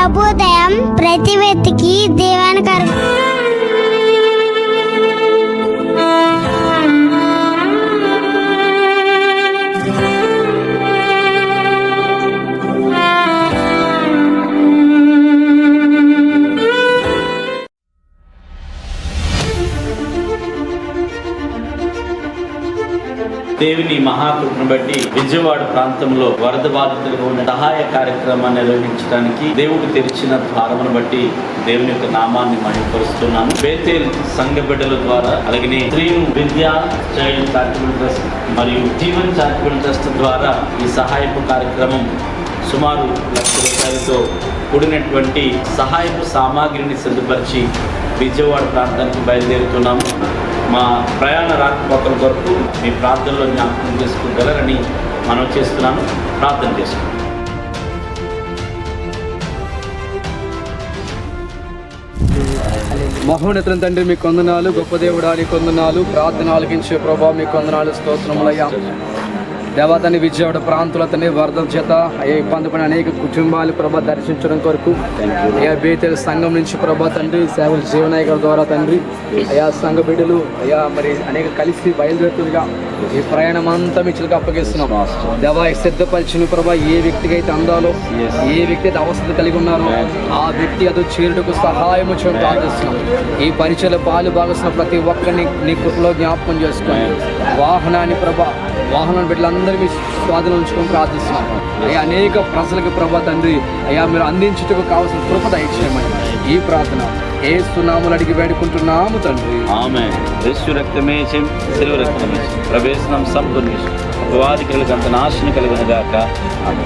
ప్రభుదయం ప్రతి వ్యక్తికి దీవెనకరం దేవుని మహాకృపను బట్టి విజయవాడ ప్రాంతంలో వరద బాధితులకు ఉన్న సహాయ కార్యక్రమాన్ని నిర్వహించడానికి దేవుడు తెరిచిన ద్వారమును బట్టి దేవుని యొక్క నామాన్ని మణిపరుస్తున్నాను బేతేల్ సంఘ బిడ్డల ద్వారా అలాగే స్త్రీను విద్యా చైల్డ్ చారిటబుల్ ట్రస్ట్ మరియు జీవన్ చారిటబుల్ ట్రస్ట్ ద్వారా ఈ సహాయపు కార్యక్రమం సుమారు లక్ష రూపాయలతో కూడినటువంటి సహాయపు సామాగ్రిని సిద్ధపరిచి విజయవాడ ప్రాంతానికి బయలుదేరుతున్నాము. మా ప్రయాణ రాకపోకల కొరకు మీ ప్రార్థనలో జ్ఞాపకం చేసుకోగలరని మనం చేస్తున్నాను. ప్రార్థన చేసుకుంటాం మహోన్నతం తండ్రి మీ కొందనాలు గొప్ప దేవుడా నీ కొందనాలు. ప్రార్థన ఆలకించే ప్రభావ మీ కొందనాలు స్తోత్రములయ్యా. దేవతని విజయవాడ ప్రాంతుల తండ్రి వరద చేత అయ్యా ఇబ్బంది పడిన అనేక కుటుంబాలు ప్రభా దర్శించడం కొరకు అయ్యా బేతెల సంఘం నుంచి ప్రభా తండ్రి సేవల జీవనాయకుల ద్వారా తండ్రి అయ్యా సంఘ బిడ్డలు అయ్యా మరి అనేక కలిసి బయలుదేరుతుండగా ఈ ప్రయాణం అంతా మీ చిలుక అప్పగిస్తున్నాం. దేవా సిద్ధపరిచిన ప్రభా ఏ వ్యక్తికి అయితే అందాలో ఏ వ్యక్తి అయితే అవసరం కలిగి ఉన్నారో ఆ వ్యక్తి అది చేరుటకు సహాయం చేయడం ప్రార్థిస్తున్నాం. ఈ పరిచయలో పాలు భాగస్తున్న ప్రతి ఒక్కరిని నీ కృపలో జ్ఞాపకం చేసుకొని వాహనాన్ని ప్రభా వాహనం బిడ్డలందరూ మీ స్వాధీనం ఉంచుకొని ప్రార్థిస్తున్నాం. అయ్యా అనేక ప్రజలకు ప్రభా తండ్రి అయ్యా మీరు అందించుటకు కావాల్సిన కృప దయచేయమని ఈ ప్రార్థన ఏ సునాములు అడిగి వేడుకుంటున్నాము తండ్రి. ఆమె యేసు రక్తమే శిలువ రక్తమే ప్రవేశనం సంపూర్ణ అపవాది కలిగంత నాశనం కలిగిన గాక ఆమె